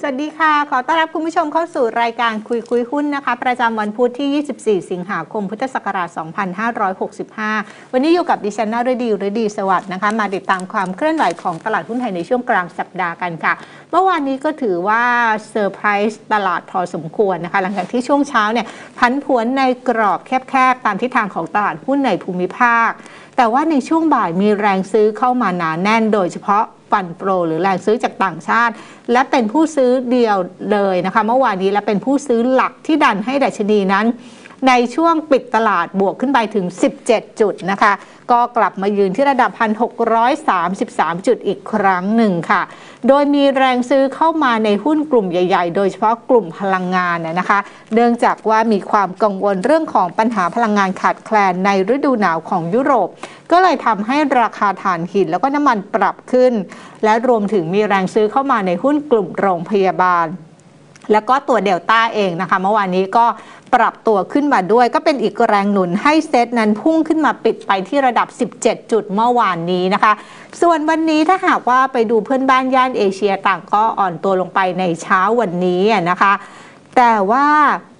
สวัสดีค่ะ ขอต้อนรับคุณผู้ชมเข้าสู่รายการคุยคุยหุ้นนะคะ ประจำวันพุธที่ 24 สิงหาคม พุทธศักราช 2565 วันนี้อยู่กับดิฉันนาฤดีฤดีสวัสดิ์นะคะ มาติดตามความเคลื่อนไหวของตลาดหุ้นไทยในช่วงกลางสัปดาห์กันค่ะ เมื่อวานนี้ก็ถือว่าเซอร์ไพรส์ตลาดพอสมควรนะคะ หลังจากที่ช่วงเช้าเนี่ยพันผวนในกรอบแคบๆ ตามทิศทางของตลาดหุ้นในภูมิภาค แต่ว่าในช่วงบ่ายมีแรงซื้อเข้ามาหนาแน่นโดยเฉพาะ ฟันโปรหรือแรงซื้อจากต่างชาติ และเป็นผู้ซื้อเดียวเลยนะคะ เมื่อวานนี้และเป็นผู้ซื้อหลักที่ดันให้ดัชนีนั้น ในช่วงปิดตลาดบวกขึ้นไปถึง 17 จุดนะคะ ก็กลับมายืนที่ระดับ 1,633 จุดอีกครั้งหนึ่งค่ะ โดยมีแรงซื้อเข้ามาในหุ้นกลุ่มใหญ่ๆ โดยเฉพาะกลุ่มพลังงานนะนะคะ เนื่องจากว่ามีความกังวลเรื่องของปัญหาพลังงานขาดแคลนในฤดูหนาวของยุโรป ก็เลยทำให้ราคาถ่านหินแล้วก็น้ำมันปรับขึ้น และรวมถึงมีแรงซื้อเข้ามาในหุ้นกลุ่มโรงพยาบาลแล้วก็ตัวเดลต้าเองนะคะ เมื่อวานนี้ก็ ปรับตัวขึ้นมาด้วย ก็เป็นอีกแรงหนุนให้เซตนั้นพุ่งขึ้นมาปิดไปที่ระดับ 17 จุดเมื่อวานนี้นะคะ ส่วนวันนี้ถ้าหากว่าไปดูเพื่อนบ้านย่านเอเชียต่างก็อ่อนตัวลงไปในเช้าวันนี้นะคะ แต่ว่า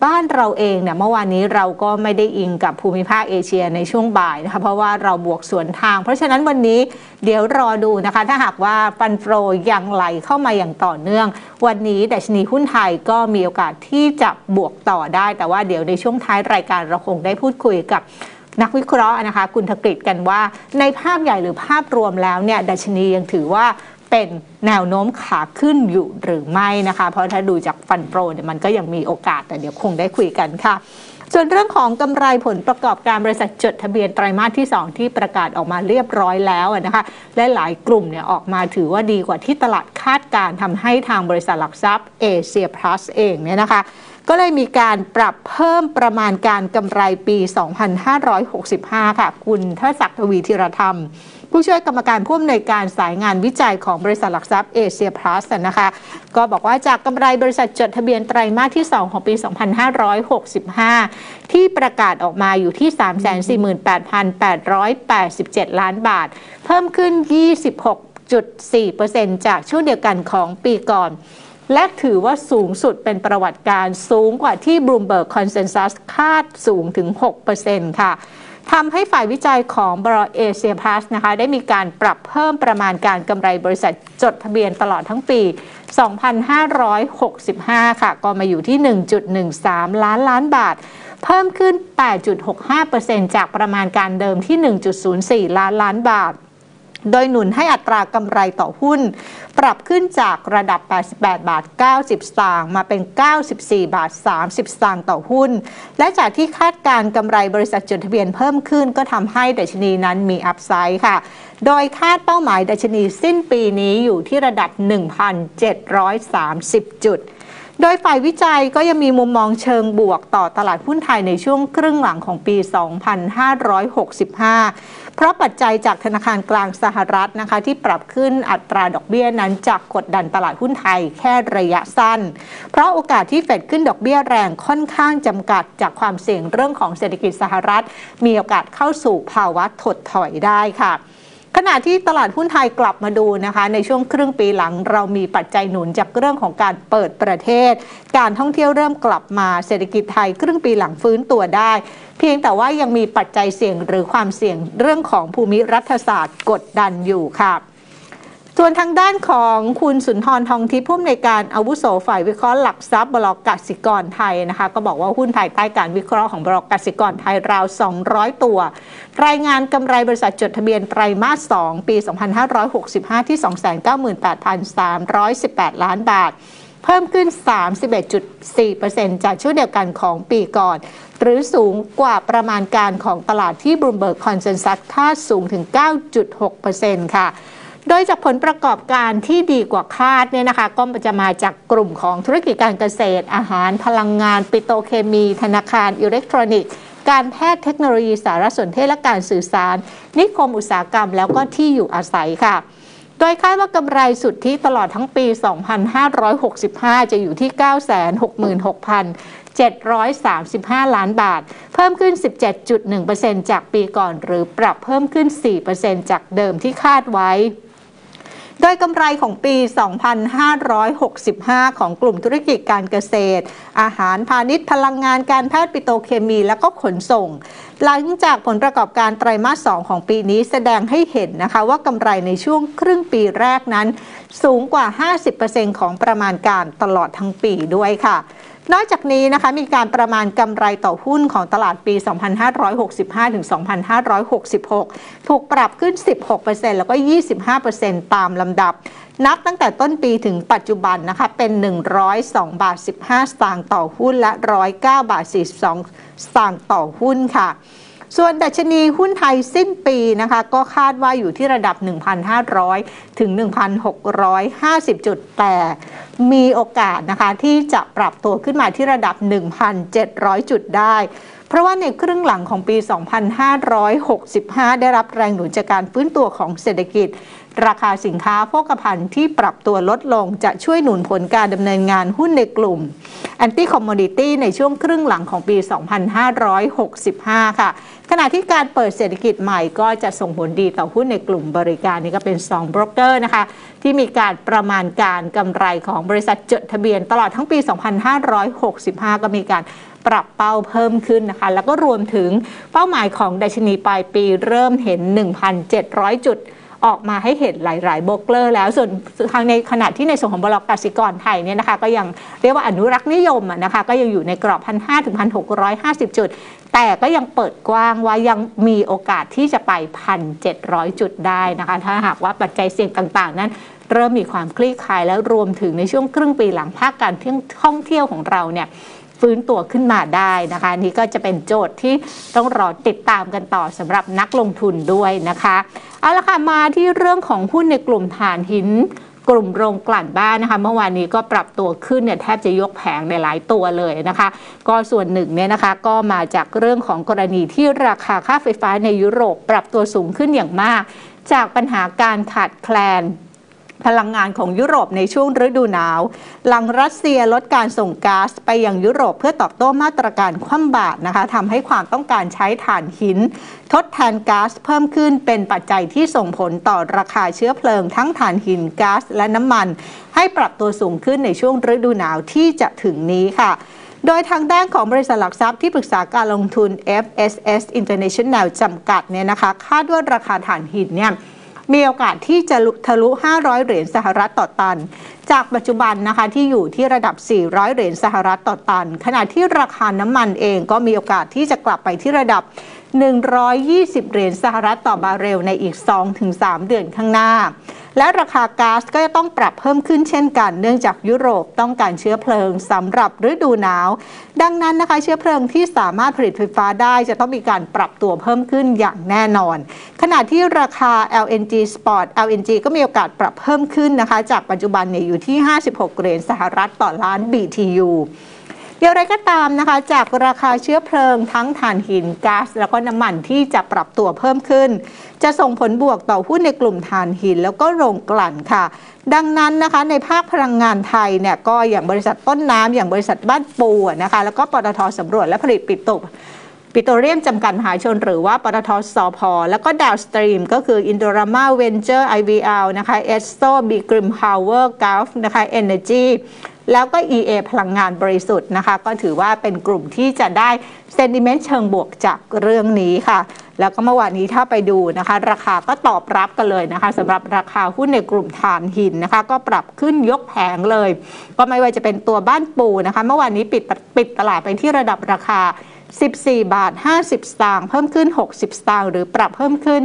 บ้านเราเองเนี่ยเมื่อวานนี้เราก็ไม่ได้อิงกับภูมิภาคเอเชียในช่วงบ่ายนะคะเพราะว่าเราบวกสวนทาง เพราะฉะนั้นวันนี้เดี๋ยวรอดูนะคะ ถ้าหากว่าฟันโฟรยังไหลเข้ามาอย่างต่อเนื่อง วันนี้ดัชนีหุ้นไทยก็มีโอกาสที่จะบวกต่อได้ แต่ว่าเดี๋ยวในช่วงท้ายรายการเราคงได้พูดคุยกับนักวิเคราะห์นะคะคุณธกฤษกันว่าในภาพใหญ่หรือภาพรวมแล้วเนี่ยดัชนียังถือว่า เป็นแนวโน้มขาขึ้นอยู่หรือไม่นะคะ เพราะถ้าดูจากฟันโปรเนี่ยมันก็ยังมีโอกาสแต่เดี๋ยวคงได้คุยกันค่ะ ส่วนเรื่องของกำไรผลประกอบการบริษัทจดทะเบียนไตรมาสที่ 2 ที่ประกาศออกมาเรียบร้อยแล้วนะคะและหลายกลุ่มเนี่ยออกมาถือว่าดีกว่าที่ตลาดคาดการณ์ทำให้ทางบริษัทหลักทรัพย์เอเชียพลัสเองเนี่ยนะคะก็เลยมีการปรับเพิ่มประมาณการกำไรปี 2565 ค่ะ คุณทศักดิ์ทวีธีรธรรม ผู้ช่วยกรรมการผู้อำนวยการสายงานวิจัยของบริษัทหลักทรัพย์เอเชียพลัสนะคะก็บอกว่าจากกำไรบริษัทจดทะเบียนไตรมาสที่ 2 ของปี 2565 ที่ประกาศออกมาอยู่ที่ 348,887 ล้านบาท เพิ่มขึ้น 26.4%จากช่วงเดียวกันของปีก่อนและถือว่าสูงสุดเป็นประวัติการสูงกว่าที่ Bloomberg Consensus คาดสูงถึง 6%ค่ะ ทำให้ฝ่ายวิจัยของบรเอเชียพลัสนะคะได้มีการปรับเพิ่มประมาณการกำไรบริษัทจดทะเบียนตลอดทั้งปี 2565 ค่ะ ก็มาอยู่ที่ 1.13 ล้านล้านบาท เพิ่มขึ้น 8.65%จากประมาณการเดิมที่ 1.04 ล้านล้านบาท โดยหนุนให้อัตรากำไรต่อหุ้น ปรับขึ้นจากระดับ 88 บาท 90 สตางค์มาเป็น 94 บาท 30 สตางค์ต่อหุ้น และจากที่คาดการกำไรบริษัทจดทะเบียนเพิ่มขึ้นก็ทำให้ดัชนีนั้นมีอัพไซด์ค่ะ โดยคาดเป้าหมายดัชนีสิ้นปีนี้อยู่ที่ระดับ 1,730 จุด โดยฝ่ายวิจัยก็ยังมีมุมมองเชิงบวกต่อตลาดหุ้นไทยในช่วงครึ่งหลังของปี 2565 เพราะปัจจัยจากธนาคารกลางสหรัฐนะคะ ที่ปรับขึ้นอัตราดอกเบี้ยนั้นจากกดดันตลาดหุ้นไทยแค่ระยะสั้น เพราะโอกาสที่เฟดขึ้นดอกเบี้ยแรงค่อนข้างจำกัดจากความเสี่ยงเรื่องของเศรษฐกิจสหรัฐ มีโอกาสเข้าสู่ภาวะถดถอยได้ค่ะ ขณะที่ตลาดหุ้นไทยกลับมาดูนะคะ ในช่วงครึ่งปีหลังเรามีปัจจัยหนุนจากเรื่องของการเปิดประเทศ การท่องเที่ยวเริ่มกลับมาเศรษฐกิจไทยครึ่งปีหลังฟื้นตัวได้ เพียงแต่ว่ายังมีปัจจัยเสี่ยงหรือความเสี่ยงเรื่องของภูมิรัฐศาสตร์กดดันอยู่ค่ะ ส่วนทางด้านของคุณสุนทรทองทิพย์ผู้อำนวยการอาวุโสฝ่ายวิเคราะห์หลักทรัพย์บลกสิกรไทยนะคะ ก็บอกว่าหุ้นภายใต้การวิเคราะห์ของบลกสิกรไทยราว 200 ตัว รายงานกำไรบริษัทจดทะเบียนไตรมาส 2 ปี 2565 ที่ 298,318 ล้านบาท เพิ่มขึ้น 31.4%จากช่วงเดียวกันของปีก่อน หรือสูงกว่าประมาณการของตลาดที่ Bloomberg Consensus คาดสูงถึง 9.6%ค่ะ โดยจากผลประกอบการที่ดีกว่าคาดเนี่ยนะคะก็จะมาจากกลุ่มของธุรกิจการเกษตร อาหารพลังงาน ปิโตรเคมี ธนาคารอิเล็กทรอนิกส์การแพทย์เทคโนโลยีสารสนเทศและการสื่อสาร นิคมอุตสาหกรรมแล้วก็ที่อยู่อาศัยค่ะ โดยคาดว่ากำไรสุทธิตลอดทั้งปี 2565 จะอยู่ที่ 966,735 ล้านบาท เพิ่มขึ้น 17.1%จากปีก่อน หรือปรับเพิ่มขึ้น 4%จากเดิมที่คาดไว้ โดยกำไรของปี 2565 ของกลุ่มธุรกิจการเกษตร อาหารพาณิชย์พลังงานการแพทย์ปิโตรเคมี และก็ขนส่ง หลังจากผลประกอบการไตรมาส 2 ของปีนี้แสดงให้เห็นนะคะว่ากำไรในช่วงครึ่งปีแรกนั้น สูงกว่า 50%ของประมาณการตลอดทั้งปีด้วยค่ะ นอกจากนี้นะคะมีการประมาณกำไรต่อหุ้นของตลาดปี 2565 ถึง 2566 ถูกปรับขึ้น 16%แล้วก็ 25%ตามลำดับ นับตั้งแต่ต้นปีถึงปัจจุบันนะคะเป็น 102 บาท 15 สตางค์ต่อหุ้นและ 109 บาท 42 สตางค์ต่อหุ้นค่ะส่วนดัชนีหุ้นไทยสิ้นปีนะคะก็คาดว่าอยู่ที่ระดับ 1,500 ถึง 1,650 จุดแต่ มีโอกาสนะคะที่จะปรับตัวขึ้นมาที่ระดับ 1,700 จุดได้ เพราะว่าในครึ่งหลังของปี 2565 ได้รับแรงหนุนจากการฟื้นตัวของเศรษฐกิจ ราคาสินค้าโภคภัณฑ์ที่ปรับตัวลดลงจะช่วยหนุนผลการดำเนินงานหุ้นในกลุ่ม Anti Commodity ในช่วงครึ่งหลังของปี 2565 ค่ะ ขณะที่การเปิดเศรษฐกิจใหม่ก็จะส่งผลดีต่อหุ้นในกลุ่มบริการนี่ก็เป็น2 b r o กเกอร์นะคะ ที่มีการประมาณการกำไรของบริษัทจดทะเบียนตลอดทั้งปี 2565 ก็มีการปรับเป้าเพิ่มขึ้นนะคะ แล้วก็รวมถึงเป้าหมายของดัชนีปลายปีเริ่มเห็น 1,700 จุด ออกมาให้เห็นหลายๆโบรกเกอร์แล้วส่วนทางในขณะที่ในส่วนของบลกสิกรไทยเนี่ยนะคะก็ยังเรียกว่าอนุรักษ์นิยมนะคะก็ยังอยู่ในกรอบ 1,500ถึง1,650 จุด แต่ก็ยังเปิดกว้างว่ายังมีโอกาสที่จะไป 1,700 จุดได้นะคะถ้าหากว่าปัจจัยเสี่ยงต่างๆ นั้นเริ่มมีความคลี่คลายแล้วรวมถึงในช่วงครึ่งปีหลังภาคการท่องเที่ยวของเราเนี่ย ฟื้นตัวขึ้นมาได้นะคะนี่ก็จะเป็นโจทย์ที่ต้องรอติดตามกันต่อสำหรับนักลงทุนด้วยนะคะเอาละค่ะมาที่เรื่องของหุ้นในกลุ่มฐานหินกลุ่มโรงกลั่นบ้านนะคะเมื่อวานนี้ก็ปรับตัวขึ้นเนี่ยแทบจะยกแผงในหลายตัวเลยนะคะ ก็ส่วนหนึ่งเนี่ยนะคะก็มาจากเรื่องของกรณีที่ราคาค่าไฟฟ้าในยุโรปปรับตัวสูงขึ้นอย่างมาก จากปัญหาการขาดแคลน พลังงานของยุโรปในช่วงฤดูหนาว หลังรัสเซียลดการส่งก๊าซไปยังยุโรปเพื่อตอบโต้มาตรการคว่ำบาตรนะคะทำให้ความต้องการใช้ถ่านหิน ทดแทนก๊าซเพิ่มขึ้นเป็นปัจจัยที่ส่งผลต่อราคาเชื้อเพลิง ทั้งถ่านหินก๊าซและน้ำมัน ให้ปรับตัวสูงขึ้นในช่วงฤดูหนาวที่จะถึงนี้ค่ะโดยทางด้านของบริษัทหลักทรัพย์ที่ปรึกษาการลงทุน FSS International จำกัดเนี่ยนะคะ คาดว่าราคาถ่านหินเนี่ย มีโอกาสที่จะทะลุ 500 เหรียญสหรัฐต่อตัน จากปัจจุบันนะคะที่อยู่ที่ระดับ 400 เหรียญสหรัฐต่อตัน ขณะที่ราคาน้ำมันเองก็มีโอกาสที่จะกลับไปที่ระดับ 120 เหรียญสหรัฐต่อบาร์เรลในอีก 2-3 เดือนข้างหน้า และราคาก๊าซก็จะต้องปรับเพิ่มขึ้นเช่นกัน เนื่องจากยุโรปต้องการเชื้อเพลิงสำหรับฤดูหนาว ดังนั้นนะคะเชื้อเพลิงที่สามารถผลิตไฟฟ้าได้จะต้องมีการปรับตัวเพิ่มขึ้นอย่างแน่นอน ขณะที่ราคา LNG Spot LNG ก็มีโอกาสปรับเพิ่มขึ้นนะคะ จากปัจจุบันเนี่ยอยู่ที่ 56 เหรียญสหรัฐต่อล้าน BTU อย่างไรก็ตามนะคะ จากราคาเชื้อเพลิงทั้งถ่านหินก๊าซแล้วก็น้ำมันที่จะปรับตัวเพิ่มขึ้น จะส่งผลบวกต่อหุ้นในกลุ่มถ่านหิน แล้วก็โรงกลั่นค่ะ ดังนั้นนะคะในภาคพลังงานไทยเนี่ยก็อย่างบริษัทต้นน้ำอย่างบริษัทบ้านปูนะคะแล้วก็ปตทสำรวจและผลิตปิโตรปิโตรเลียมจำกัดมหาชน หรือว่าปตทสอพอแล้วก็ดาวสตรีม ก็คืออินโดรามาเวนเจอร์ IVL นะคะเอสโซบีกริมพาวเวอร์กาฟนะคะเอเนจี แล้วก็ EA พลังงานบริสุทธิ์นะคะ ก็ถือว่าเป็นกลุ่มที่จะได้เซนติเมนต์เชิงบวกจากเรื่องนี้ค่ะ แล้วก็เมื่อวานนี้ถ้าไปดูนะคะ ราคาก็ตอบรับกันเลยนะคะสำหรับราคาหุ้นในกลุ่มถ่านหินนะคะ ก็ปรับขึ้นยกแผงเลย ก็ไม่ว่าจะเป็นตัวบ้านปูนะคะ เมื่อวานนี้ปิดปิดตลาดไปที่ระดับราคา 14 บาท 50 สตางค์เพิ่มขึ้น 60 สตางค์หรือปรับเพิ่มขึ้น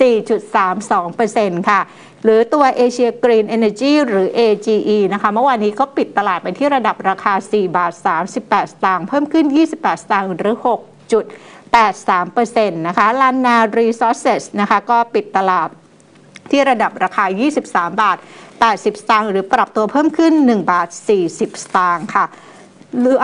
4.32%ค่ะ หรือตัว Asia Green Energy หรือ AGE นะคะเมื่อวานนี้ก็ปิดตลาดไปที่ระดับราคา 4 บาท 38 สตางค์เพิ่มขึ้น 28 สตางค์หรือ6.83%นะคะ Lana Resources นะคะก็ปิดตลาดที่ระดับราคา 23 บาท 80 สตางค์หรือปรับตัวเพิ่มขึ้น 1 บาท 40 สตางค์ค่ะ หรือ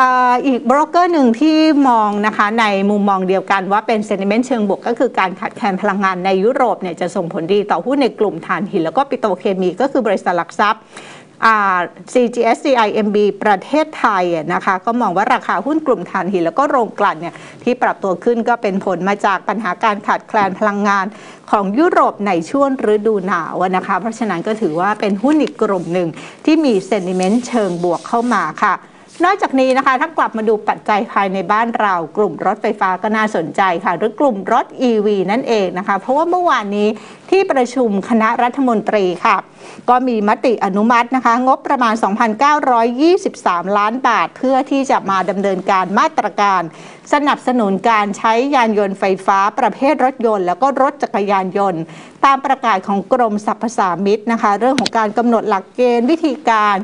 อีกโบรกเกอร์หนึ่งที่มองนะคะในมุมมองเดียวกันว่าเป็นเซนิเมนต์เชิงบวกก็คือการขาดแคลนพลังงานในยุโรปเนี่ยจะส่งผลดีต่อหุ้นในกลุ่มถ่านหิน แล้วก็ปิโตรเคมีก็คือบริษัทหลักทรัพย์ CGSCIMB ประเทศไทยนะคะก็มองว่าราคาหุ้นกลุ่มถ่านหิน แล้วก็โรงกลั่นเนี่ยที่ปรับตัวขึ้นก็เป็นผลมาจากปัญหาการขาดแคลนพลังงานของยุโรปในช่วงฤดูหนาวนะคะเพราะฉะนั้นก็ถือว่าเป็นหุ้นอีกกลุ่มหนึ่งที่มีเซนิเมนต์เชิงบวกเข้ามาค่ะ นอกจากนี้นะคะ ถ้ากลับมาดูปัจจัยภายในบ้านเรา กลุ่มรถไฟฟ้าก็น่าสนใจค่ะ หรือกลุ่มรถ EV นั่นเองนะคะ เพราะว่าเมื่อวานนี้ที่ประชุมคณะรัฐมนตรีค่ะ ก็มีมติอนุมัตินะคะ งบประมาณ 2,923 ล้านบาท เพื่อที่จะมาดำเนินการมาตรการ สนับสนุนการใช้ยานยนต์ไฟฟ้าประเภทรถยนต์ แล้วก็รถจักรยานยนต์ ตามประกาศของกรมสรรพสามิตนะคะ เรื่องของการกำหนดหลักเกณฑ์วิธีการ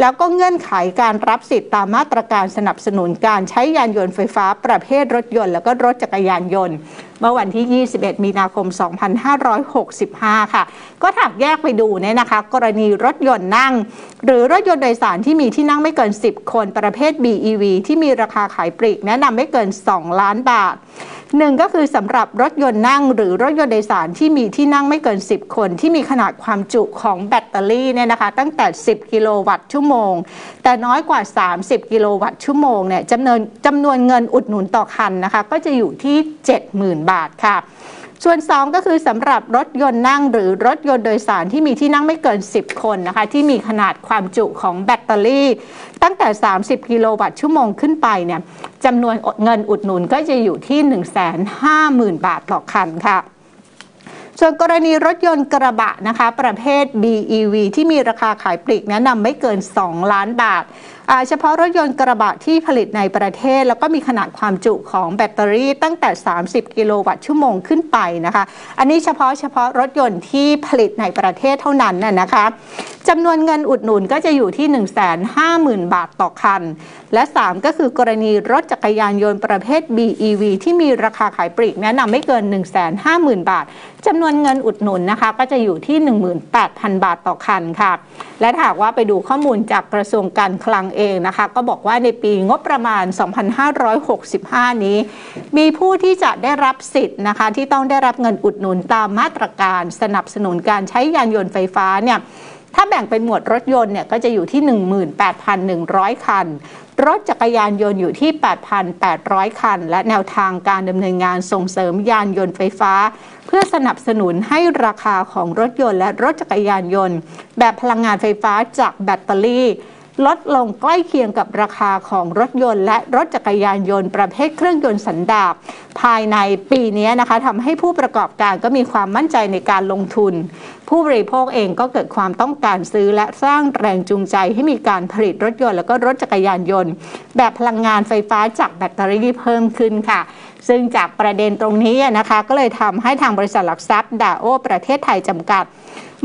แล้วก็เงื่อนไขการรับสิทธิ์ตามมาตรการสนับสนุนการใช้ยานยนต์ไฟฟ้าประเภทรถยนต์ แล้วก็รถจักรยานยนต์ เมื่อวันที่ 21 มีนาคม 2565 ค่ะ ก็ถักแยกไปดูเนี่ยนะคะ กรณีรถยนต์นั่ง หรือรถยนต์โดยสารที่มีที่นั่งไม่เกิน 10 คนประเภท BEV ที่มีราคาขายปลีกแนะนำไม่เกิน 2 ล้านบาทหนึ่งก็คือสำหรับรถยนต์นั่ง หรือรถยนต์โดยสารที่มีที่นั่งไม่เกิน 10 คน ที่มีขนาดความจุของแบตเตอรี่เนี่ยนะคะ ตั้งแต่ 10 กิโลวัตต์ชั่วโมง แต่น้อยกว่า 30 กิโลวัตต์ชั่วโมงเนี่ยจำนวนจำนวนเงินอุดหนุนต่อคันนะคะ ก็จะอยู่ที่ 70,000 บาทค่ะ ส่วน 2 ก็คือสำหรับรถยนต์นั่งหรือรถยนต์โดยสารที่มีที่นั่งไม่เกิน 10 คนนะคะ ที่มีขนาดความจุของแบตเตอรี่ ตั้งแต่ 30 กิโลวัตต์ชั่วโมงขึ้นไปเนี่ยจำนวนเงินอุดหนุนก็จะอยู่ที่ 150,000 บาทต่อคันค่ะส่วนกรณีรถยนต์กระบะนะคะ ประเภท BEV ที่มีราคาขายปลีกแนะนำไม่เกิน 2 ล้านบาท เฉพาะรถยนต์กระบะที่ผลิตในประเทศ แล้วก็มีขนาดความจุของแบตเตอรี่ตั้งแต่ 30 กิโลวัตต์ชั่วโมงขึ้นไปนะคะ อันนี้เฉพาะเฉพาะรถยนต์ที่ผลิตในประเทศเท่านั้นน่ะนะคะจำนวนเงินอุดหนุนก็จะอยู่ที่ 150,000 บาทต่อคัน และ 3 ก็คือกรณีรถจักรยานยนต์ประเภท BEV ที่มีราคาขายปลีกแนะนำไม่เกิน 150,000 บาทจำนวนเงินอุดหนุนนะคะ ก็จะอยู่ที่ 18,000 บาทต่อคันค่ะ และหากว่าไปดูข้อมูลจากกระทรวงการคลังเองนะคะ ก็บอกว่าในปีงบประมาณ 2565 นี้ มีผู้ที่จะได้รับสิทธิ์นะคะ ที่ต้องได้รับเงินอุดหนุนตามมาตรการสนับสนุนการใช้ยานยนต์ไฟฟ้าเนี่ยถ้าแบ่งเป็นหมวดรถยนต์เนี่ยก็จะอยู่ที่ 18,100 คัน รถจักรยานยนต์อยู่ที่ 8,800 คัน และแนวทางการดำเนินงานส่งเสริมยานยนต์ไฟฟ้า เพื่อสนับสนุนให้ราคาของรถยนต์และรถจักรยานยนต์ แบบพลังงานไฟฟ้าจากแบตเตอรี่ ลดลงใกล้เคียงกับราคาของรถยนต์ และรถจักรยานยนต์ประเภทเครื่องยนต์สันดาปภายในปีนี้นะคะทำให้ผู้ประกอบการก็มีความมั่นใจในการลงทุน ผู้บริโภคเองก็เกิดความต้องการซื้อและสร้างแรงจูงใจให้มีการผลิตรถยนต์ แล้วก็รถจักรยานยนต์ แบบพลังงานไฟฟ้าจากแบตเตอรี่เพิ่มขึ้นค่ะ ซึ่งจากประเด็นตรงนี้นะคะ ก็เลยทำให้ทางบริษัทหลักทรัพย์ดาโอประเทศไทยจำกัด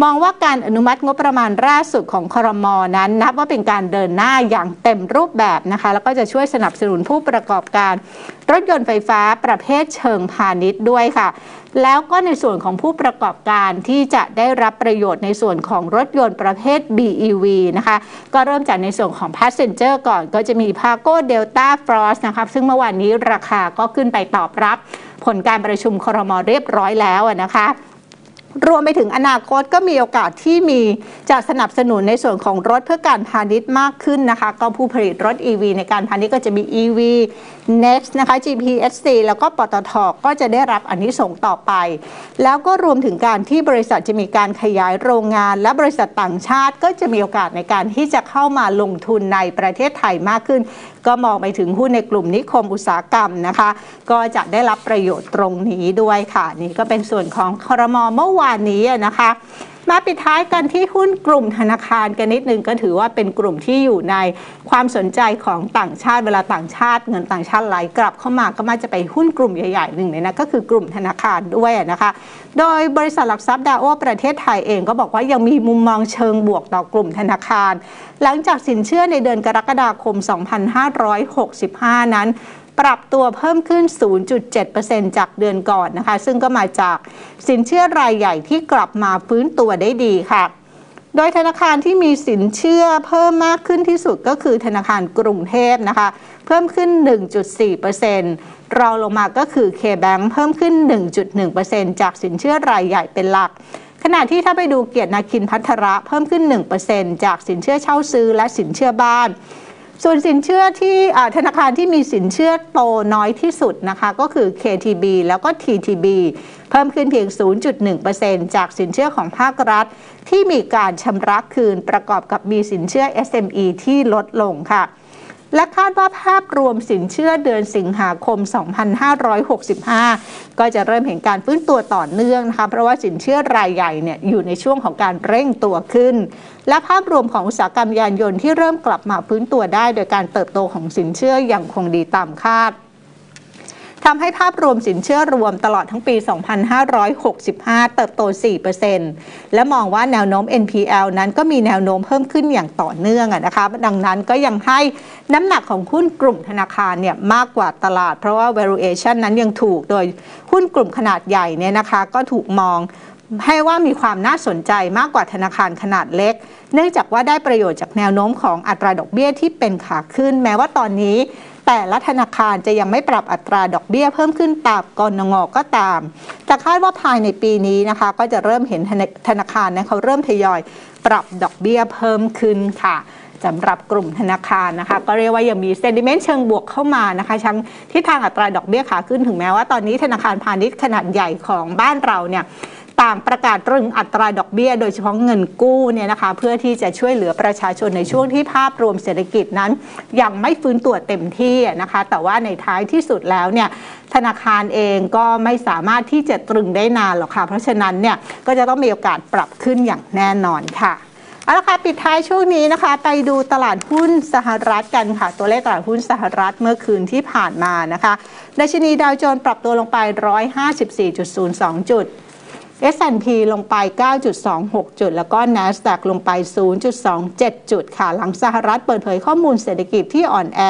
มองว่าการอนุมัติงบประมาณล่าสุดของครมนั้น นับว่าเป็นการเดินหน้าอย่างเต็มรูปแบบนะคะ แล้วก็จะช่วยสนับสนุนผู้ประกอบการ รถยนต์ไฟฟ้าประเภทเชิงพาณิชย์ด้วยค่ะ แล้วก็ในส่วนของผู้ประกอบการที่จะได้รับประโยชน์ในส่วนของรถยนต์ประเภท BEV นะคะ ก็เริ่มจากในส่วนของ Passenger ก่อนก็จะมี Pago Delta Frost นะคะซึ่งเมื่อวานนี้ราคาก็ขึ้นไปตอบรับ ผลการประชุมครมเรียบร้อยแล้วนะคะ รวมไปถึงอนาคตก็มีโอกาสที่มีจะสนับสนุนในส่วนของรถเพื่อการพาณิชย์มากขึ้นนะคะ ก็ผู้ผลิตรถ EV ในการพาณิชย์ก็จะมี EV Next นะคะ GPSC แล้วก็ปตทก็จะได้รับอนนิสงส์ต่อไป แล้วก็รวมถึงการที่บริษัทจะมีการขยายโรงงาน และบริษัทต่างชาติก็จะมีโอกาสในการที่จะเข้ามาลงทุนในประเทศไทยมากขึ้น ก็มองไปถึงหุ้นในกลุ่มนิคมอุตสาหกรรมนะคะ ก็จะได้รับประโยชน์ตรงนี้ด้วยค่ะ นี่ก็เป็นส่วนของครมเมื่อวานนี้นะคะ มาปิดท้ายกันที่หุ้นกลุ่มธนาคารกันนิดนึงก็ถือว่าเป็นกลุ่มที่อยู่ในความสนใจของต่างชาติเวลาต่างชาติ เงินต่างชาติไหลกลับเข้ามาก็มักจะไปหุ้นกลุ่มใหญ่ๆหนึ่งในนั้นก็คือกลุ่มธนาคารด้วยนะคะ โดยบริษัทหลักทรัพย์ดาโอประเทศไทยเองก็บอกว่ายังมีมุมมองเชิงบวกต่อกลุ่มธนาคาร หลังจากสินเชื่อในเดือนกรกฎาคม 2565 นั้น ปรับตัวเพิ่มขึ้น 0.7%จากเดือนก่อนนะคะ ซึ่งก็มาจากสินเชื่อรายใหญ่ที่กลับมาฟื้นตัวได้ดีค่ะ โดยธนาคารที่มีสินเชื่อเพิ่มมากขึ้นที่สุดก็คือธนาคารกรุงเทพนะคะ เพิ่มขึ้น 1.4%รองลงมาก็คือ K-Bank เพิ่มขึ้น 1.1%จากสินเชื่อรายใหญ่เป็นหลักขณะที่ถ้าไปดูเกียรตินาคินพัทระเพิ่มขึ้น 1%จากสินเชื่อเช่าซื้อและสินเชื่อบ้าน ส่วนสินเชื่อที่ธนาคารที่มีสินเชื่อโตน้อยที่สุดนะคะก็คือ KTB แล้วก็ TTB เพิ่มขึ้นเพียง 0.1%จากสินเชื่อของภาครัฐ ที่มีการชำระคืนประกอบกับมีสินเชื่อ SME ที่ลดลงค่ะ และคาดว่าภาพรวมสินเชื่อเดือนสิงหาคม 2565 ก็จะเริ่มเห็นการฟื้นตัวต่อเนื่องนะคะเพราะว่าสินเชื่อรายใหญ่เนี่ยอยู่ในช่วงของการเร่งตัวขึ้น และภาพรวมของอุตสาหกรรมยานยนต์ที่เริ่มกลับมาฟื้นตัวได้ โดยการเติบโตของสินเชื่ออย่างคงดีตามคาด ทำให้ภาพรวมสินเชื่อรวมตลอดทั้งปี 2565 เติบโต 4%และมองว่าแนวโน้ม NPL นั้นก็มีแนวโน้มเพิ่มขึ้นอย่างต่อเนื่องนะคะดังนั้นก็ยังให้น้ำหนักของหุ้นกลุ่มธนาคารเนี่ยมากกว่าตลาด เพราะว่า valuation นั้นยังถูกโดยหุ้นกลุ่มขนาดใหญ่เนี่ยนะคะ ก็ถูกมองให้ว่ามีความน่าสนใจมากกว่าธนาคารขนาดเล็ก เนื่องจากว่าได้ประโยชน์จากแนวโน้มของอัตราดอกเบี้ยที่เป็นขาขึ้น แม้ว่าตอนนี้ แต่ละธนาคารจะยังไม่ปรับอัตราดอกเบี้ยเพิ่มขึ้นตามกนงก็ตาม แต่คาดว่าภายในปีนี้นะคะ ก็จะเริ่มเห็นธนาธนาคารนะเขาเริ่มทยอยปรับดอกเบี้ยเพิ่มขึ้นค่ะสำหรับกลุ่มธนาคารนะคะ ก็เรียกว่ายังมีเซนดิเมนต์เชิงบวกเข้ามานะคะทั้งที่ทางอัตราดอกเบี้ยขาขึ้นถึงแม้ว่าตอนนี้ธนาคารพาณิชย์ขนาดใหญ่ของบ้านเราเนี่ย ต่างประกาศตรึงอัตราดอกเบี้ย โดยเฉพาะเงินกู้เนี่ยนะคะเพื่อที่จะช่วยเหลือประชาชนในช่วงที่ภาพรวมเศรษฐกิจนั้น ยังไม่ฟื้นตัวเต็มที่นะคะ แต่ว่าในท้ายที่สุดแล้วเนี่ยธนาคารเองก็ไม่สามารถที่จะตรึงได้นานหรอกค่ะ เพราะฉะนั้นเนี่ยก็จะต้องมีโอกาสปรับขึ้นอย่างแน่นอนค่ะเอาละค่ะปิดท้ายช่วงนี้นะคะ ไปดูตลาดหุ้นสหรัฐกันค่ะ ตัวเลขตลาดหุ้นสหรัฐเมื่อคืนที่ผ่านมานะคะดัชนีดาวโจนส์ปรับตัวลงไป 154.02 จุด S&P ลงไป 9.26 จุด แล้วก็ NASDAQ ลงไป 0.27 จุดค่ะ หลังสหรัฐเปิดเผยข้อมูลเศรษฐกิจที่อ่อนแอ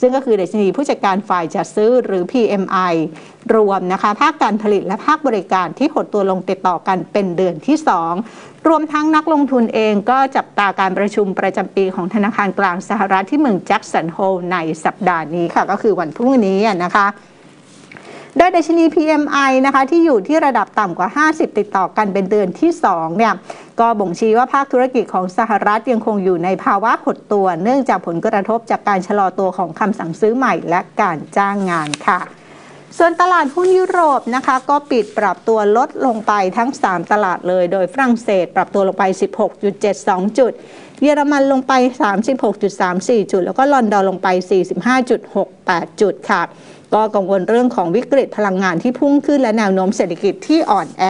ซึ่งก็คือดัชนีผู้จัดการฝ่ายจัดซื้อหรือ PMI รวมนะคะ ภาคการผลิตและภาคบริการที่หดตัวลงติดต่อกันเป็นเดือนที่ 2 รวมทั้งนักลงทุนเองก็จับตาการประชุมประจำปีของธนาคารกลางสหรัฐที่เมืองแจ็กสันโฮลในสัปดาห์นี้ค่ะ ก็คือวันพรุ่งนี้นะคะ โดยดัชนี PMI นะคะที่อยู่ที่ระดับต่ำกว่า 50 ติดต่อกันเป็นเดือนที่2เนี่ยก็บ่งชี้ว่าภาคธุรกิจของสหรัฐยังคงอยู่ในภาวะหดตัว เนื่องจากผลกระทบจากการชะลอตัวของคำสั่งซื้อใหม่และการจ้างงานค่ะส่วนตลาดหุ้นยุโรปนะคะก็ปิดปรับตัวลดลงไปทั้ง 3 ตลาดเลย โดยฝรั่งเศสปรับตัวลงไป 16.72 จุด เยอรมันลงไป 36.34 จุด แล้วก็ลอนดอนลงไป 45.68 จุดค่ะ ก็กังวลเรื่องของวิกฤตพลังงานที่พุ่งขึ้นและแนวโน้มเศรษฐกิจที่อ่อนแอ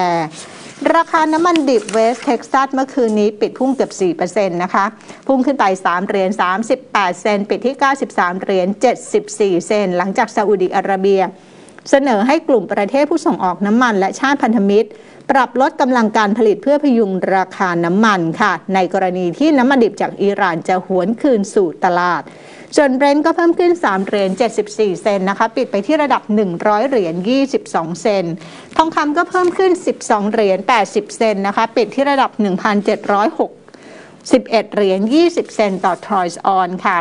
ราคาน้ำมันดิบเวสเท็กซัสเมื่อคืนนี้ปิดพุ่งเกือบ 4%นะคะ พุ่งขึ้นไป 3 เหรียญ 38 เซน ปิดที่ 93 เหรียญ 74 เซน หลังจากซาอุดิอาระเบีย เสนอให้กลุ่มประเทศผู้ส่งออกน้ำมันและชาติพันธมิตร ปรับลดกำลังการผลิตเพื่อพยุงราคาน้ำมันค่ะ ในกรณีที่น้ำมันดิบจากอิหร่านจะหวนคืนสู่ตลาดส่วนเบรนท์ก็เพิ่มขึ้น 3 เหรียญ 74 เซนนะคะ ปิดไปที่ระดับ 100 เหรียญ 22 เซน ทองคำก็เพิ่มขึ้น 12 เหรียญ 80 เซนนะคะ ปิดที่ระดับ 1,706 11 เหรียญ 20 เซนต์ต่อทรอยส์ออนค่ะ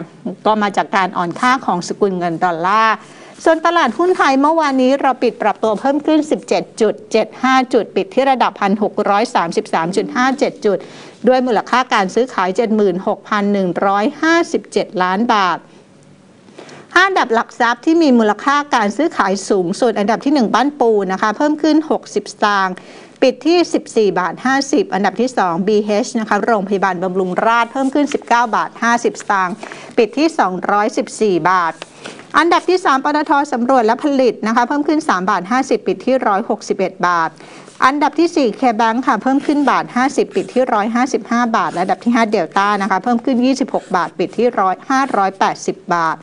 ก็มาจากการอ่อนค่าของสกุลเงินดอลลาร์ ส่วนตลาดหุ้นไทยเมื่อวานนี้เราปิดปรับตัวเพิ่มขึ้น 17.75 จุด ปิดที่ระดับ 1,633.57 จุด ด้วยมูลค่าการซื้อขาย 76,157 ล้านบาทห้าอันดับหลักทรัพย์ที่มีมูลค่าการซื้อขายสูงสุดอันดับที่ 1 บ้านปูนะคะ เพิ่มขึ้น 60 สตางค์ปิดที่ 14 บาท 50 อันดับที่ 2 BH นะคะโรงพยาบาลบำรุงราษฎร์เพิ่มขึ้น 19 บาท 50 สตางค์ปิดที่ 214 บาท อันดับที่ 3ปตทสำรวจและผลิตนะคะเพิ่มขึ้น 3 บาท 50 ปิดที่ 161 บาท อันดับที่4 KBank ค่ะเพิ่มขึ้นบาท 50 ปิดที่ 155 บาทและอันดับที่ 5 เดลต้านะคะเพิ่มขึ้น 26 บาท ปิดที่580 บาท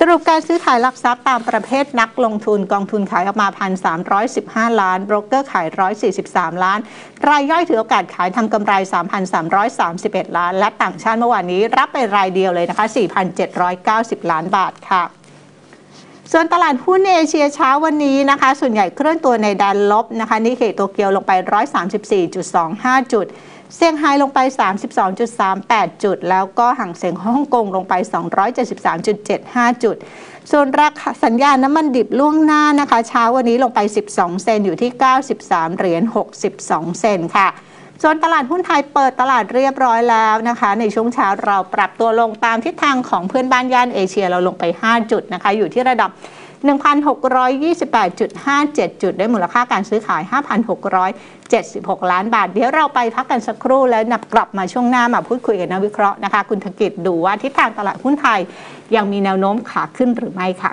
สรุปการซื้อขายหลักทรัพย์ตามประเภทนักลงทุนกองทุนขายออกมา 1,315 ล้านโบรกเกอร์ขาย 143 ล้าน รายย่อยถือโอกาสขายทำกำไร 3,331 ล้าน และต่างชาติเมื่อวานนี้รับไปรายเดียวเลยนะคะ 4,790 ล้านบาทค่ะ ส่วนตลาดหุ้นเอเชียเช้าวันนี้นะคะ ส่วนใหญ่เคลื่อนตัวในแดนลบนะคะนิเคโตเกียวลงไป 134.25 จุดเซี่ยงไฮ้ลงไป 32.38 จุด แล้วก็ห่างเสียงฮ่องกงลงไป 273.75 จุด ส่วนราคาสัญญาณน้ำมันดิบล่วงหน้านะคะ เช้าวันนี้ลงไป 12 เซนอยู่ที่ 93 เหรียญ 62 เซนค่ะ ส่วนตลาดหุ้นไทยเปิดตลาดเรียบร้อยแล้วนะคะ ในช่วงเช้าเราปรับตัวลงตามทิศทางของเพื่อนบ้านย่านเอเชียเราลงไป 5 จุดนะคะ อยู่ที่ระดับ 1,628.57 จุด ได้มูลค่าการซื้อขาย 5,676 ล้านบาท เดี๋ยวเราไปพักกันสักครู่แล้วนับกลับมาช่วงหน้ามาพูดคุยกับนักวิเคราะห์นะคะ คุณธกิจดูว่าทิศทางตลาดหุ้นไทยยังมีแนวโน้มขาขึ้นหรือไม่ค่ะ